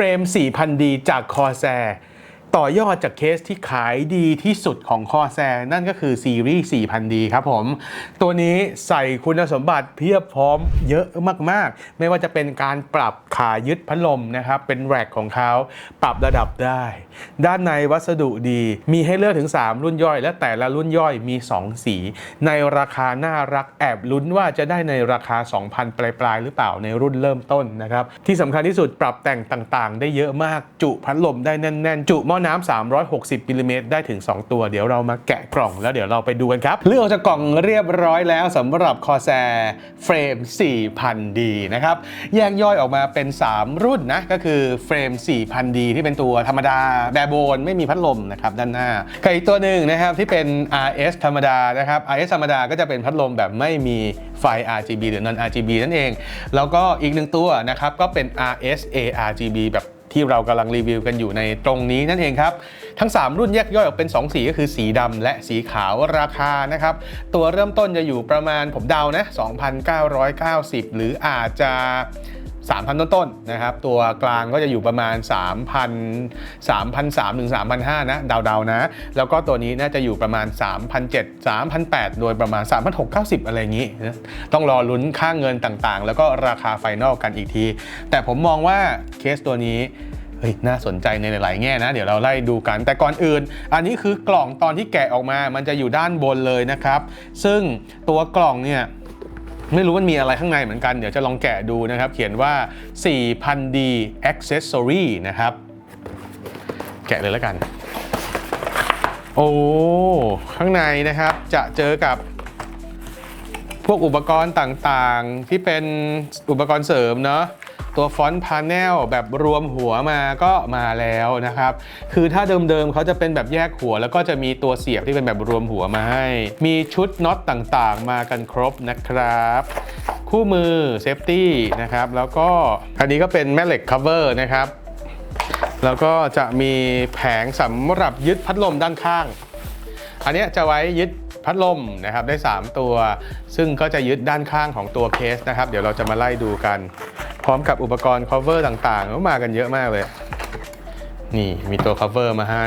เฟรม 4,000D จากคอแซ ต่อยอดจากเคสที่ขายดีที่สุดของคอแซนั่นก็คือซีรีส์ 4,000D ครับผม ตัวนี้ใส่คุณสมบัติเพียบพร้อมเยอะมากๆ ไม่ว่าจะเป็นการปรับขายึดพัดลมนะครับ เป็นแร็กของเขาปรับระดับได้ ด้านในวัสดุดี มีให้เลือกถึง 3 รุ่นย่อย และแต่ละรุ่นย่อยมี 2 สี ในราคาน่ารักแอบลุ้นว่าจะได้ในราคา 2,000 ปลายๆ หรือเปล่าในรุ่นเริ่มต้นนะครับที่สำคัญที่สุดปรับแต่งต่างๆ ได้เยอะมากจุพัดลมได้แน่น ๆ จุหม้อน้ำ360มิลลิเมตรได้ถึง 2 ตัว เดี๋ยวเรามาแกะกล่องแล้วเดี๋ยวเราไปดูกันครับ เลือกออกจากกล่องเรียบร้อยแล้วสำหรับคอแซเฟรม 4,000D นะครับ แยกย่อยออกมาเป็น 3 รุ่นนะ ก็คือเฟรม 4,000D ที่เป็นตัวธรรมดาแบบโบนไม่มีพัดลมนะครับด้านหน้ากับอีกตัวหนึ่งนะครับที่เป็น RS ธรรมดานะครับ RS ธรรมดาก็จะเป็นพัดลมแบบไม่มีไฟ RGB หรือ non RGB นั่นเอง แล้วก็อีกหนึ่งตัวนะครับก็เป็น RS ARGB แบบ ที่เรากำลังรีวิวกันอยู่ในตรงนี้นั่นเองครับ ทั้ง 3 รุ่นแยกย่อยออกเป็น 2 สีก็คือสีดำและสีขาวราคานะครับ ตัวเริ่มต้นจะอยู่ประมาณผมเดานะ 2,990 หรืออาจจะ 3,000 ต้นๆนะครับ ตัวกลางก็จะอยู่ประมาณ 3,000 3,300ถึง3,500นะเดาๆนะ แล้วก็ตัวนี้น่าจะอยู่ประมาณ3,700 3,800โดยประมาณ 3,690 อะไรอย่างนี้นะต้องรอลุ้นค่าเงินต่างๆ แล้วก็ราคาไฟนอลกันอีกที แต่ผมมองว่าเคสตัวนี้เฮ้ยน่าสนใจในหลาย ๆ แง่นะ เดี๋ยวเราไล่ดูกัน แต่ก่อนอื่น อันนี้คือกล่องตอนที่แกะออกมา มันจะอยู่ด้านบนเลยนะครับ ซึ่งตัวกล่องเนี่ย ไม่รู้มันมีอะไรข้างในเหมือนกัน เดี๋ยวจะลองแกะดูนะครับ เขียนว่า 4,000D Accessory นะครับ แกะเลยแล้วกัน โอ้ ข้างในนะครับจะเจอกับพวกอุปกรณ์ต่างๆ ที่เป็นอุปกรณ์เสริมเนาะ ตัวฟอนต์พาเนลแบบรวมหัวมาก็มาแล้วนะครับ คือถ้าเดิมๆเขาจะเป็นแบบแยกหัว แล้วก็จะมีตัวเสียบที่เป็นแบบรวมหัวมาให้ มีชุดน็อตต่างๆ มากันครบนะครับ คู่มือเซฟตี้นะครับ แล้วก็อันนี้ก็เป็นแม่เหล็ก cover นะครับ แล้วก็จะมีแผงสำหรับยึดพัดลมด้านข้าง อันนี้จะไว้ยึดพัดลมนะครับได้ 3 ตัว ซึ่งก็จะยึดด้านข้างของตัวเคสนะครับ เดี๋ยวเราจะมาไล่ดูกัน ร้อมกับอุปกรณ์ cover ต่างๆก็มากันเยอะมากเลย นี่มีตัว cover มาให้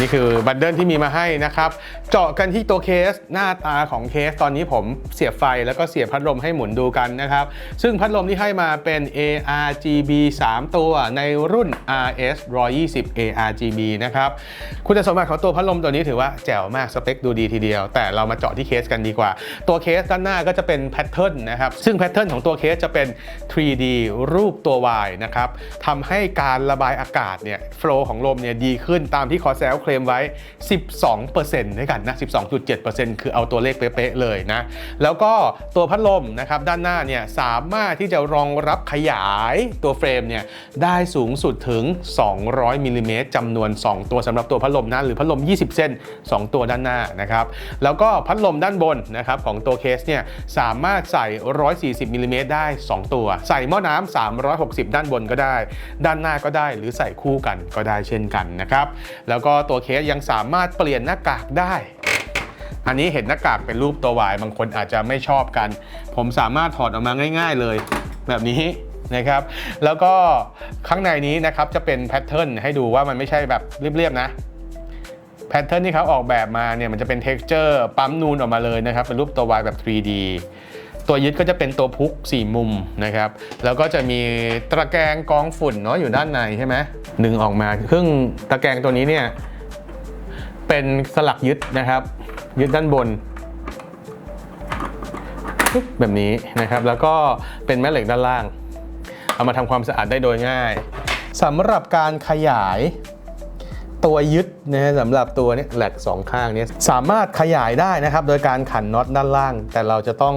นี่คือบัตเดิลที่มีมาให้นะครับ เจาะกันที่ตัวเคสหน้าตาของเคสตอนนี้ผมเสียบไฟแล้วก็เสียบพัดลมให้หมุนดูกันนะครับ ซึ่งพัดลมที่ให้มาเป็น ARGB 3 ตัวในรุ่น RS 120 ARGB นะครับ คุณสมบัติของตัวพัดลมตัวนี้ถือว่าแจ๋วมากสเปคดูดีทีเดียว แต่เรามาเจาะที่เคสกันดีกว่า ตัวเคสด้านหน้าก็จะเป็นแพทเทิร์นนะครับ ซึ่งแพทเทิร์นของตัวเคสจะเป็น 3D รูปตัว Y นะครับทำให้การระบายอากาศเนี่ยโฟล์ของลมเนี่ยดีขึ้นตามที่คอแซลเคลมไว้ 12%ด้วยกันนะ 12.7%คือเอาตัวเลขเป๊ะๆเลยนะ แล้วก็ตัวพัดลมนะครับด้านหน้าเนี่ยสามารถที่จะรองรับขยายตัวเฟรมเนี่ยได้สูงสุดถึง 200มิลลิเมตรจำนวน 2 ตัวสำหรับตัวพัดลมนะหรือพัดลม 20 เส้น 2 ตัวด้านหน้านะครับแล้วก็พัดลมด้านบนนะครับของตัวเคสเนี่ยสามารถใส่ 140มิลลิเมตรได้ 2 ตัว ใส่หม้อน้ำ360 ด้านบนก็ได้ ด้านหน้าก็ได้หรือใส่คู่กันก็ได้เช่นกันนะครับแล้วก็ตัวเคสยังสามารถเปลี่ยนหน้ากากได้ อันนี้เห็นหน้ากากเป็นรูปตัว Y บางคนอาจจะไม่ชอบกัน ผมสามารถถอดออกมาง่าย ๆ เลย แบบนี้นะครับ แล้วก็ข้างในนี้นะครับจะเป็นแพทเทิร์นให้ดูว่ามันไม่ใช่แบบเรียบๆนะแพทเทิร์นที่เขาออกแบบมาเนี่ยมันจะเป็น t e x t อร์ปั๊มนูนออกมาเลยนะครับ เป็นรูปตัว Y แบบ 3D ตัวยึดก็จะเป็นตัวพุก 4 มุมนะครับ แล้วก็จะมีตะแกรงกองฝุ่นเนาะอยู่ด้านในใช่ไหมดึงออกมาซึ่งตะแกรงตัวนี้เนี่ยเป็นสลักยึดนะครับ ยึดด้านบน แบบนี้นะครับ แล้วก็เป็นแม่เหล็กด้านล่าง เอามาทำความสะอาดได้โดยง่ายสำหรับการขยาย ตัวยึดนะฮะสำหรับตัวนี้แหลกสองข้างนี้สามารถขยายได้นะครับโดยการขันน็อตด้านล่าง แต่เราจะต้อง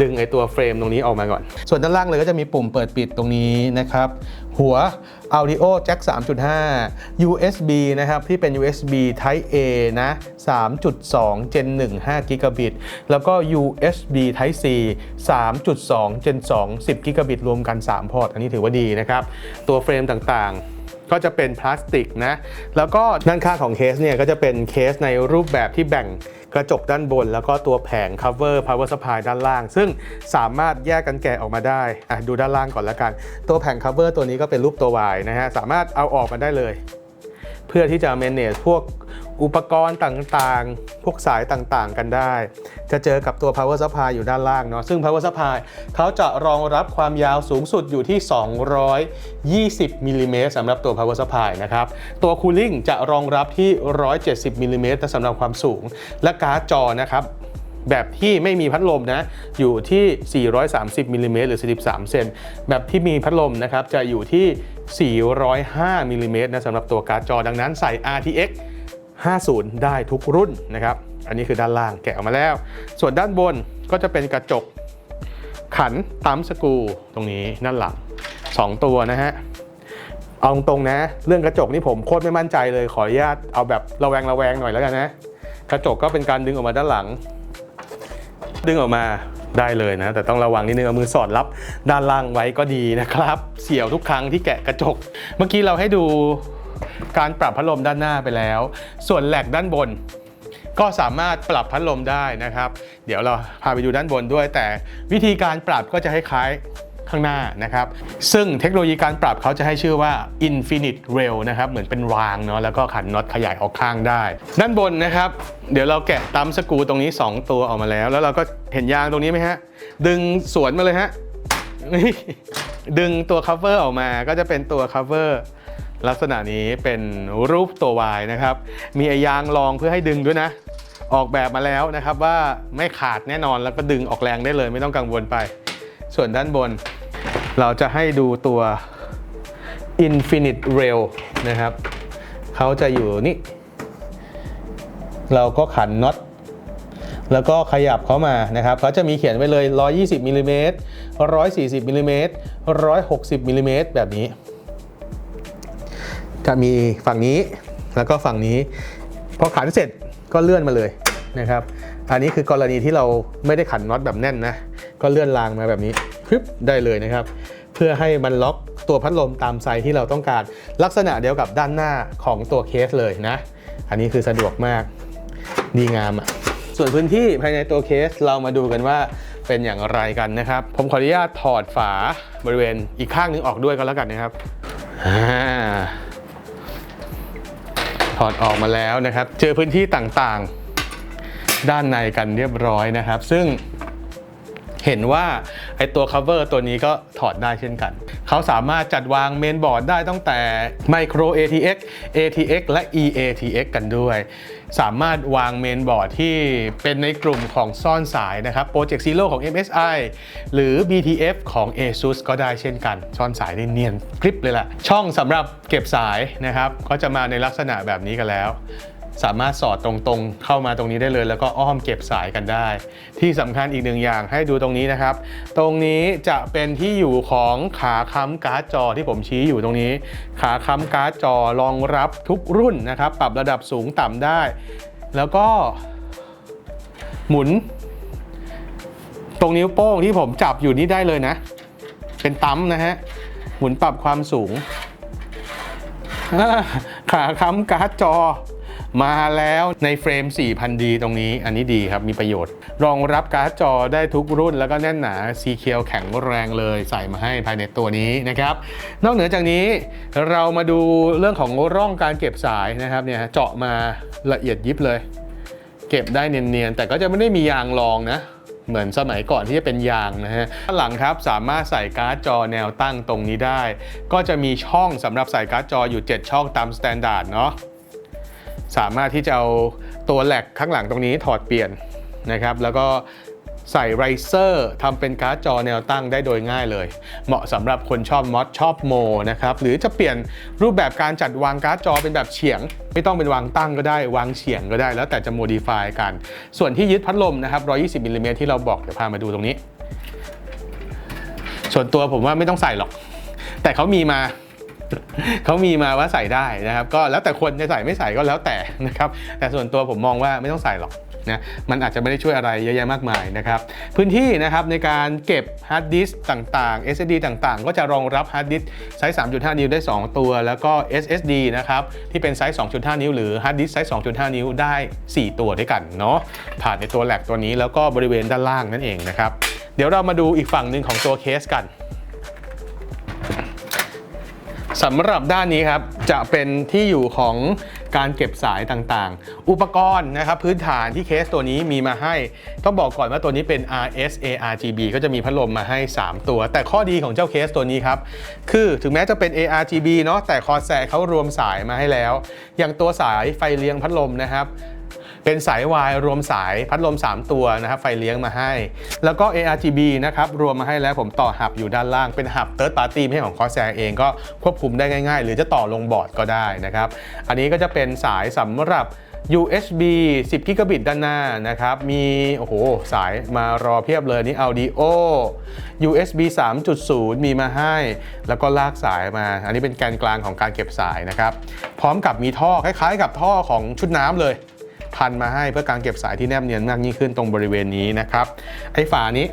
ดึงไอตัวเฟรมตรงนี้ออกมาก่อน ส่วนด้านล่างเลยก็จะมีปุ่มเปิดปิดตรงนี้นะครับ หัว Audio Jack 3.5 USB นะครับ ที่เป็น USB Type A นะ 3.2 Gen 1 5 g b i t แล้วก็ USB Type C 3.2 Gen 2 10 g b i t รวมกัน 3 พอร์ต อันนี้ถือว่าดีนะครับ ตัวเฟรมต่างๆ ก็จะเป็นพลาสติกนะ แล้วก็ด้านข้างของเคสเนี่ยก็จะเป็นเคสในรูปแบบที่แบ่งกระจกด้านบน แล้วก็ตัวแผง cover power supply ด้านล่าง ซึ่งสามารถแยกกันแกะออกมาได้อะดูด้านล่างก่อนแล้วกัน ตัวแผง cover ตัวนี้ก็เป็นรูปตัว Y นะฮะ สามารถเอาออกมาได้เลย เพื่อที่จะ manage พวก อุปกรณ์ต่างๆ พวกสายต่างๆกันได้ จะเจอกับตัว power supply อยู่ด้านล่างเนาะ ซึ่ง power supply เขาจะรองรับความยาวสูงสุดอยู่ที่ 220มิลลิเมตรสำหรับตัว power supply นะครับ ตัว cooling จะรองรับที่ 170มิลลิเมตรสำหรับความสูง และการ์ดจอนะครับแบบที่ไม่มีพัดลมนะ อยู่ที่ 430มิลลิเมตรหรือ 43 เซน แบบที่มีพัดลมนะครับ จะอยู่ที่ 405มิลลิเมตรนะสำหรับตัวการ์ดจอ ดังนั้นใส่ RTX 50 ได้ทุกรุ่นนะครับ อันนี้คือด้านล่างแกะออกมาแล้ว ส่วนด้านบนก็จะเป็นกระจกขันปั๊มสกูตรงนี้ด้านหลัง 2 ตัวนะฮะ เอาตรงๆนะ เรื่องกระจกนี่ผมโคตรไม่มั่นใจเลยขออนุญาตเอาแบบระแวงระแวงหน่อยแล้วกันนะ กระจกก็เป็นการดึงออกมาด้านหลัง ดึงออกมาได้เลยนะ แต่ต้องระวังนิดนึงเอามือสอดรับด้านล่างไว้ก็ดีนะครับ เสี่ยวทุกครั้งที่แกะกระจก เมื่อกี้เราให้ดู การปรับพัดลมด้านหน้าไปแล้ว ส่วนแหลกด้านบน ก็สามารถปรับพัดลมได้นะครับ เดี๋ยวเราพาไปดูด้านบนด้วย แต่วิธีการปรับก็จะคล้ายๆข้างหน้านะครับ ซึ่งเทคโนโลยีการปรับเขาจะให้ชื่อว่า Infinite Rail นะครับ เหมือนเป็นรางเนาะ แล้วก็ขันน็อตขยายออกข้างได้ ด้านบนนะครับ เดี๋ยวเราแกะตัมสกูตรงนี้ 2 ตัวออกมาแล้ว แล้วเราก็เห็นยางตรงนี้ไหมฮะ ดึงสวนมาเลยฮะ ดึงตัว cover ออกมา ก็จะเป็นตัว cover ลักษณะนี้เป็นรูปตัว Y นะครับ มีอ้ยางรองเพื่อให้ดึงด้วยนะ ออกแบบมาแล้วนะครับว่าไม่ขาดแน่นอนแล้วก็ดึงออกแรงได้เลยไม่ต้องกังวลไป ส่วนด้านบน เราจะให้ดูตัว Infinite Rail นะครับเขาจะอยู่นี่เราก็ขันน็อตแล้วก็ขยับเขามานะครับเขาจะมีเขียนไว้เลย 120มิลลิเมตร140มิลลิเมตร160มิลลิเมตรแบบนี้ จะมีฝั่งนี้แล้วก็ฝั่งนี้ พอขันเสร็จก็เลื่อนมาเลยนะครับ อันนี้คือกรณีที่เราไม่ได้ขันน็อตแบบแน่นนะ ก็เลื่อนรางมาแบบนี้คลิปได้เลยนะครับ เพื่อให้มันล็อกตัวพัดลมตามไซส์ที่เราต้องการลักษณะเดียวกับด้านหน้าของตัวเคสเลยนะ อันนี้คือสะดวกมากดีงามอะส่วนพื้นที่ภายในตัวเคสเรามาดูกันว่าเป็นอย่างไรกันนะครับ ผมขออนุญาตถอดฝาบริเวณอีกข้างหนึงออกด้วยกันแล้วกันนะครับอ่า ถอดออกมาแล้วนะครับ เจอพื้นที่ต่างๆ ด้านในกันเรียบร้อยนะครับ ซึ่งเห็นว่าไอตัว cover ตัวนี้ก็ถอดได้เช่นกัน เขาสามารถจัดวางเมนบอร์ดได้ตั้งแต่ micro ATX ATX และ EATX กันด้วย สามารถวางเมนบอร์ดที่เป็นในกลุ่มของซ่อนสายนะครับ Project Zero ของ MSI หรือ BTF ของ ASUS ก็ได้เช่นกัน ซ่อนสายได้เนียนกริปเลยล่ะช่องสำหรับเก็บสายนะครับก็จะมาในลักษณะแบบนี้กันแล้ว สามารถสอดตรงๆ เข้ามาตรงนี้ได้เลย แล้วก็อ้อมเก็บสายกันได้ ที่สำคัญอีกหนึ่งอย่างให้ดูตรงนี้นะครับ ตรงนี้จะเป็นที่อยู่ของขาค้ำการ์ดจอที่ผมชี้อยู่ตรงนี้ ขาค้ำการ์ดจอรองรับทุกรุ่นนะครับ ปรับระดับสูงต่ำได้ แล้วก็หมุน ตรงนิ้วโป้งที่ผมจับอยู่นี่ได้เลยนะ เป็นตั้มนะฮะหมุนปรับความสูงขาค้ำการ์ดจอ มาแล้วในเฟรม 4000D ตรงนี้อันนี้ดีครับ มีประโยชน์ รองรับการ์ดจอได้ทุกรุ่นแล้วก็แน่นหนาซีเคียวแข็งแรงเลยใส่มาให้ภายในตัวนี้นะครับ นอกเหนือจากนี้เรามาดูเรื่องของร่องการเก็บสายนะครับเนี่ยเจาะมาละเอียดยิบเลย เก็บได้เนียนๆแต่ก็จะไม่ได้มียางรองนะเหมือนสมัยก่อนที่จะเป็นยางนะฮะด้านหลังครับสามารถใส่การ์ดจอแนวตั้งตรงนี้ได้ ก็จะมีช่องสำหรับใส่การ์ดจออยู่ 7 ช่องตามสแตนดาร์ดเนาะ สามารถที่จะเอาตัวแหลกข้างหลังตรงนี้ถอดเปลี่ยนนะครับแล้วก็ใส่ไรเซอร์ทำเป็นการ์ดจอแนวตั้งได้โดยง่ายเลย เหมาะสำหรับคนชอบมอดชอบโมนะครับ หรือจะเปลี่ยนรูปแบบการจัดวางการ์ดจอเป็นแบบเฉียง ไม่ต้องเป็นวางตั้งก็ได้ วางเฉียงก็ได้ แล้วแต่จะโมดิฟายกัน ส่วนที่ยึดพัดลมนะครับ 120มิลลิเมตรที่เราบอก เดี๋ยวพามาดูตรงนี้ ส่วนตัวผมว่าไม่ต้องใส่หรอก แต่เขามีมา เขามีมาว่าใส่ได้นะครับ ก็แล้วแต่คนจะใส่ไม่ใส่ก็แล้วแต่นะครับ แต่ส่วนตัวผมมองว่าไม่ต้องใส่หรอกนะมันอาจจะไม่ได้ช่วยอะไรเยอะแยะมากมายนะครับ พื้นที่นะครับในการเก็บฮาร์ดดิสก์ต่างๆ SSD ต่างๆ ก็จะรองรับฮาร์ดดิสก์ไซส์ 3.5 นิ้วได้ 2 ตัว แล้วก็ SSD นะครับที่เป็นไซส์ 2.5 นิ้ว หรือฮาร์ดดิสก์ไซส์ 2.5 นิ้วได้ 4 ตัวด้วยกันเนาะผ่านในตัวแหลกตัวนี้แล้วก็บริเวณด้านล่างนั่นเองนะครับ เดี๋ยวเรามาดูอีกฝั่งหนึ่งของตัวเคสกัน สำหรับด้านนี้ครับจะเป็นที่อยู่ของการเก็บสายต่างๆ อุปกรณ์นะครับพื้นฐานที่เคสตัวนี้มีมาให้ ต้องบอกก่อนว่าตัวนี้เป็น RSA RGB ก็จะมีพัดลมมาให้ 3 ตัว แต่ข้อดีของเจ้าเคสตัวนี้ครับ คือถึงแม้จะเป็น ARGB เนาะแต่คอแซเขารวมสายมาให้แล้ว อย่างตัวสายไฟเลี้ยงพัดลมนะครับ เป็นสายวายรวมสายพัดลม 3 ตัวนะครับไฟเลี้ยงมาให้ แล้วก็ ARGB นะครับรวมมาให้แล้วผมต่อหับอยู่ด้านล่างเป็นหับ Third Party ไม่ใช่ของ Corsair เองก็ควบคุมได้ง่าย ๆ หรือจะต่อลงบอร์ดก็ได้นะครับ อันนี้ก็จะเป็นสายสำหรับ USB 10 กิกะบิตด้านหน้านะครับ มีโอ้โหสายมารอเพียบเลยนี่ Audio USB 3.0 มีมาให้ แล้วก็ลากสายมา อันนี้เป็นแกนกลางของการเก็บสายนะครับ พร้อมกับมีท่อคล้ายๆ กับท่อของชุดน้ำเลย พันมาให้เพื่อการเก็บสายที่แนบเนียนมากยิ่งขึ้นตรงบริเวณนี้นะครับไอ้ฝานี้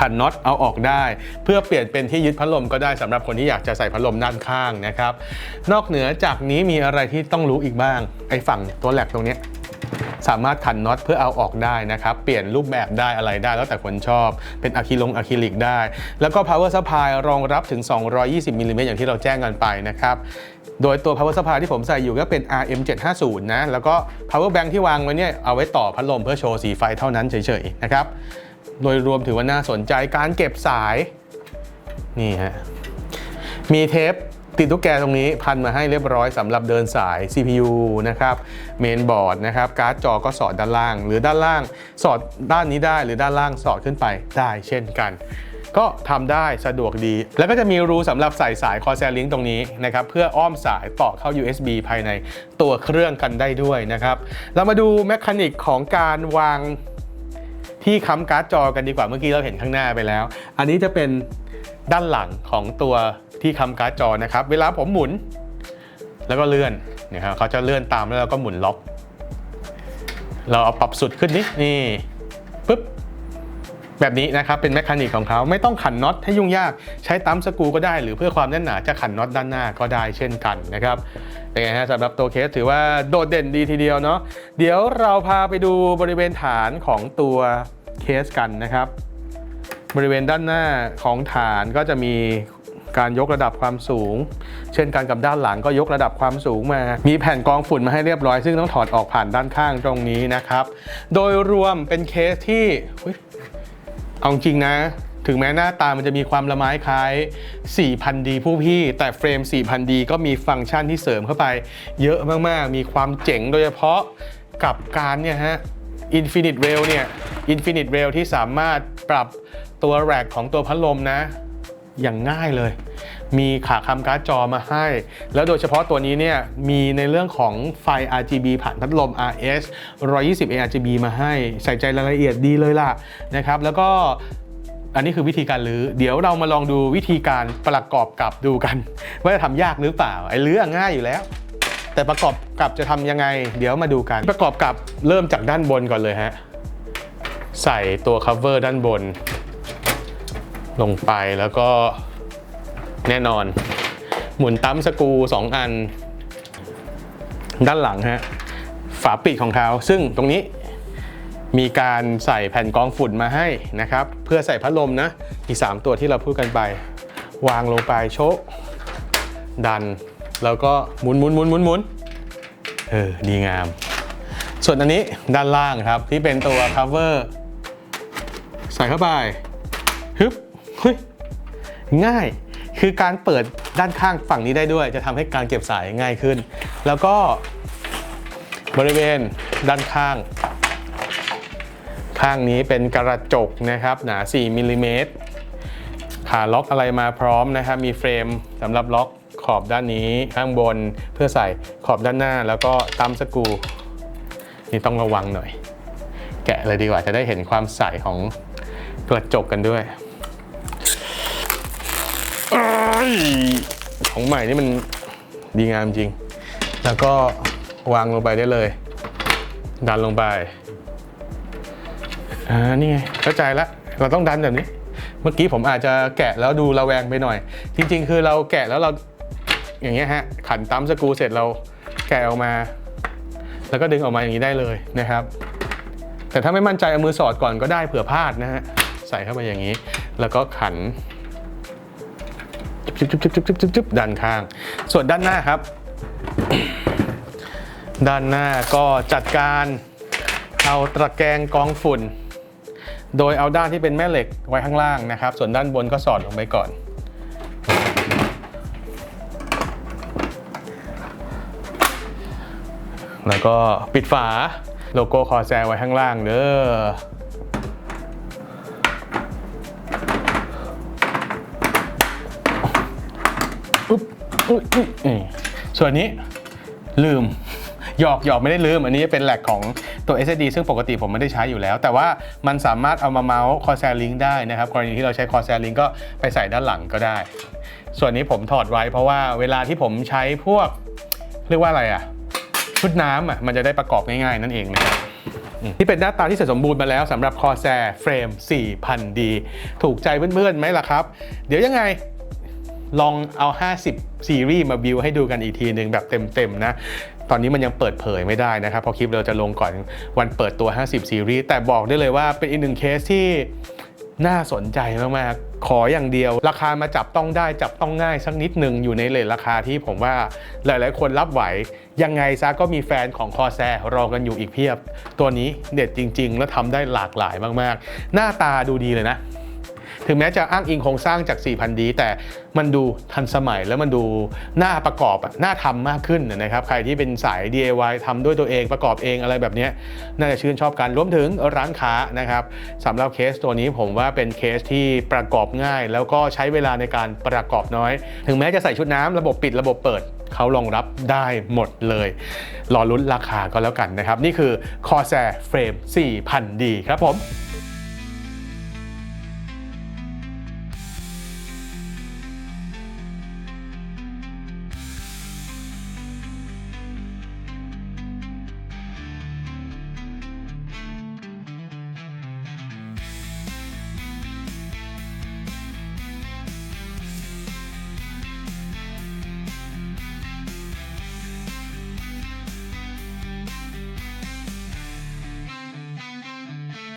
ขันน็อตเอาออกได้ เพื่อเปลี่ยนเป็นที่ยึดพัดลมก็ได้สำหรับคนที่อยากจะใส่พัดลมด้านข้างนะครับ นอกเหนือจากนี้มีอะไรที่ต้องรู้อีกบ้าง ไอ้ฝั่งตัวแหลกตรงนี้สามารถขันน็อตเพื่อเอาออกได้นะครับ เปลี่ยนรูปแบบได้อะไรได้แล้วแต่คนชอบ เป็นอะคริลงอะคริลิกได้ แล้วก็ power supply รองรับถึง 220มิลลิเมตรอย่างที่เราแจ้งกันไปนะครับ โดยตัว power supply ที่ผมใส่อยู่ก็เป็น RM750 นะ แล้วก็ power bank ที่วางไว้เนี่ยเอาไว้ต่อพัดลมเพื่อโชว์สีไฟเท่านั้นเฉยๆนะครับ โดยรวมถือว่าน่าสนใจการเก็บสาย นี่ฮะ มีเทปติดตุ๊กแกตรงนี้พันมาให้เรียบร้อยสำหรับเดินสาย CPU นะครับเมนบอร์ดนะครับการ์ดจอก็สอดด้านล่าง หรือด้านล่างสอดด้านนี้ได้หรือด้านล่างสอดขึ้นไปได้เช่นกัน ก็ทำได้สะดวกดี แล้วก็จะมีรูสำหรับใส่สาย Corsair Link ตรงนี้นะครับเพื่ออ้อมสายต่อเข้า USB ภายในตัวเครื่องกันได้ด้วยนะครับเรามาดูแมคานิกของการวางที่ค้ำการ์ดจอกันดีกว่าเมื่อกี้เราเห็นข้างหน้าไปแล้ว อันนี้จะเป็นด้านหลังของตัวที่ค้ำการ์ดจอนะครับ เวลาผมหมุน แล้วก็เลื่อนนะครับเขาจะเลื่อนตามแล้วเราก็หมุนล็อก เราเอาปรับสุดขึ้นนิดนี่ปึ๊บ แบบนี้นะครับเป็นแมคานิกของเขาไม่ต้องขันน็อตให้ยุ่งยากใช้ตั้มสกูก็ได้ หรือเพื่อความแน่นหนาจะขันน็อตด้านหน้าก็ได้เช่นกันนะครับเป็นไงฮะสำหรับตัวเคสถือว่าโดดเด่นดีทีเดียวเนาะเดี๋ยวเราพาไปดูบริเวณฐานของตัวเคสกันนะครับ บริเวณด้านหน้าของฐานก็จะมีการยกระดับความสูง เช่นกันกับด้านหลังก็ยกระดับความสูงมา มีแผ่นกองฝุ่นมาให้เรียบร้อย ซึ่งต้องถอดออกผ่านด้านข้างตรงนี้นะครับ โดยรวมเป็นเคสที่ เอาจริงนะ ถึงแม้หน้าตามันจะมีความละไม้คล้าย 4,000D ผู้พี่ แต่เฟรม 4,000D ก็มีฟังก์ชันที่เสริมเข้าไป เยอะมากๆ มีความเจ๋งโดยเฉพาะกับการเนี่ยฮะ Infinite Rail เนี่ย Infinite Rail ที่สามารถปรับตัวแรกของตัวพัดลมนะ อย่างง่ายเลย มีขาคำการ์ดจอมาให้ แล้วโดยเฉพาะตัวนี้เนี่ยมีในเรื่องของไฟ RGB ผ่านพัดลม RS 120 ARGB มาให้ ใส่ใจรายละเอียดดีเลยล่ะนะครับ แล้วก็อันนี้คือวิธีการรื้อ เดี๋ยวเรามาลองดูวิธีการประกอบกับดูกัน ว่าจะทำยากหรือเปล่า ไอ้รื้อง่ายอยู่แล้ว แต่ประกอบกับจะทำยังไง เดี๋ยวมาดูกัน ประกอบกับเริ่มจากด้านบนก่อนเลยฮะ ใส่ตัว cover ด้านบน ลงไปแล้วก็ แน่นอน หมุนตั้มสกู2 อัน ด้านหลังฮะฝาปิดของเขาซึ่งตรงนี้มีการใส่แผ่นกองฝุ่นมาให้นะครับ เพื่อใส่พัดลมนะ อีก 3 ตัวที่เราพูดกันไป วางลงไปโชกดัน แล้วก็หมุนหมุนหมุนหมุนหมุนเออ ดีงาม ส่วนอันนี้ด้านล่างครับ ที่เป็นตัว cover ใส่เข้าไปฮึบเฮ้ยง่าย คือการเปิดด้านข้างฝั่งนี้ได้ด้วย จะทำให้การเก็บสายง่ายขึ้น แล้วก็บริเวณด้านข้าง ข้างนี้เป็นกระจกนะครับหนา 4มิลลิเมตรขาล็อกอะไรมาพร้อมนะครับ มีเฟรมสำหรับล็อกขอบด้านนี้ข้างบนเพื่อใส่ขอบด้านหน้า แล้วก็ตั้มสกูนี่ต้องระวังหน่อย แกะเลยดีกว่าจะได้เห็นความใสของกระจกกันด้วย ยของใหม่นี่มันดีงามจริง แล้วก็วางลงไปได้เลย ดันลงไป อ่า นี่ไงเข้าใจละ เราต้องดันแบบนี้ เมื่อกี้ผมอาจจะแกะแล้วดูระแวงไปหน่อย จริง ๆ คือเราแกะแล้วเรา อย่างเงี้ยฮะ ขันตั้มสกูเสร็จเราแกะออกมา แล้วก็ดึงออกมาอย่างนี้ได้เลยนะครับ แต่ถ้าไม่มั่นใจเอามือสอดก่อนก็ได้เผื่อพลาดนะฮะ ใส่เข้าไปอย่างนี้ แล้วก็ขัน จุ๊บจุ๊บจุ๊บจุ๊บจุ๊บจุ๊บด้านข้าง ส่วนด้านหน้าครับ ด้านหน้าก็จัดการเอาตะแกรงกองฝุ่น โดยเอาด้านที่เป็นแม่เหล็กไว้ข้างล่างนะครับ ส่วนด้านบนก็สอดลงไปก่อน แล้วก็ปิดฝาโลโก้คอแซไว้ข้างล่างเด้อ อุ๊ยอุ๊ยนี่ส่วนนี้ลืมหยอกหยอกไม่ได้ลืม อันนี้เป็นแหลกของตัว SSD ซึ่งปกติผมไม่ได้ใช้อยู่แล้ว แต่ว่ามันสามารถเอามาเมาส์ Corsair Link ได้นะครับ กรณีที่เราใช้ Corsair Link ก็ไปใส่ด้านหลังก็ได้ ส่วนนี้ผมถอดไว้เพราะว่าเวลาที่ผมใช้พวก เรียกว่าอะไรอะชุดน้ำอะมันจะได้ประกอบง่ายๆ นั่นเองนะครับที่เป็นหน้าตาที่เสร็จสมบูรณ์มาแล้วสำหรับ Corsair Frame 4000D ถูกใจเพื่อนๆไหมล่ะครับ เดี๋ยวยังไง ลองเอา 50 ซีรีส์มาบิวให้ดูกันอีกทีหนึ่งแบบเต็มๆนะ ตอนนี้มันยังเปิดเผยไม่ได้นะครับ เพราะคลิปเราจะลงก่อนวันเปิดตัว 50 ซีรีส์ แต่บอกได้เลยว่าเป็นอีกหนึ่งเคสที่น่าสนใจมากๆ ขออย่างเดียว ราคามาจับต้องได้จับต้องง่ายสักนิดหนึ่งอยู่ในเลทราคาที่ผมว่าหลายๆ คนรับไหว ยังไงซะก็มีแฟนของคอแซรอกันอยู่อีกเพียบ ตัวนี้เด็ดจริง ๆ และทำได้หลากหลายมากๆ หน้าตาดูดีเลยนะ ถึงแม้จะอ้างอิงโครงสร้างจาก 4,000 ดี แต่มันดูทันสมัยแล้วมันดูน่าประกอบน่าทำมากขึ้นนะครับ ใครที่เป็นสาย DIY ทำด้วยตัวเองประกอบเองอะไรแบบนี้ น่าจะชื่นชอบกันรวมถึงร้านค้านะครับสำหรับเคสตัวนี้ผมว่าเป็นเคสที่ประกอบง่าย แล้วก็ใช้เวลาในการประกอบน้อย ถึงแม้จะใส่ชุดน้ำระบบปิดระบบเปิดเขารองรับได้หมดเลย รอลุ้นราคาก็แล้วกันนะครับ นี่คือ Corsair Frame 4000D ครับผม